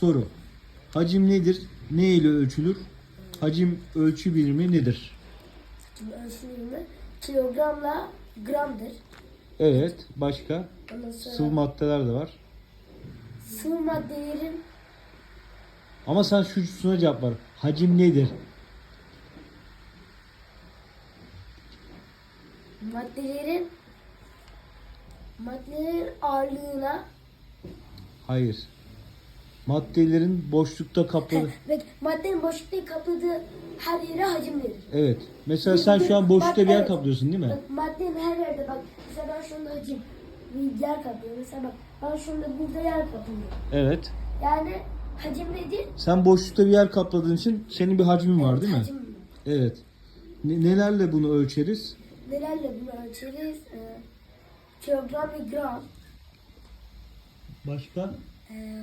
Soru. Hacim nedir? Ne ile ölçülür? Hacim ölçü birimi nedir? Şimdi ölçümü kilogramla gramdır. Evet. Başka? Ondan sonra Sıvı maddeler de var. sıvı maddelerin Ama sen şu şuna cevap ver. Hacim nedir? maddelerin maddelerin ağırlığına Hayır. Maddelerin boşlukta kapladığı... ve maddenin boşlukta kapladığı her yere hacim denir. Evet. Mesela sen şu an boşlukta bir yer Evet. kaplıyorsun değil mi? Bak maddenin her yerde bak. Mesela ben şu anda hacim bir yer kaplıyorum. Mesela bak ben şu anda burada yer kaplıyorum. Evet. Yani hacim nedir? Sen boşlukta bir yer kapladığın için senin bir hacmin var değil mi? Hacim Evet. Ne- nelerle bunu ölçeriz? nelerle bunu ölçeriz? Ee, kilogram ve gram. Başka? Ee,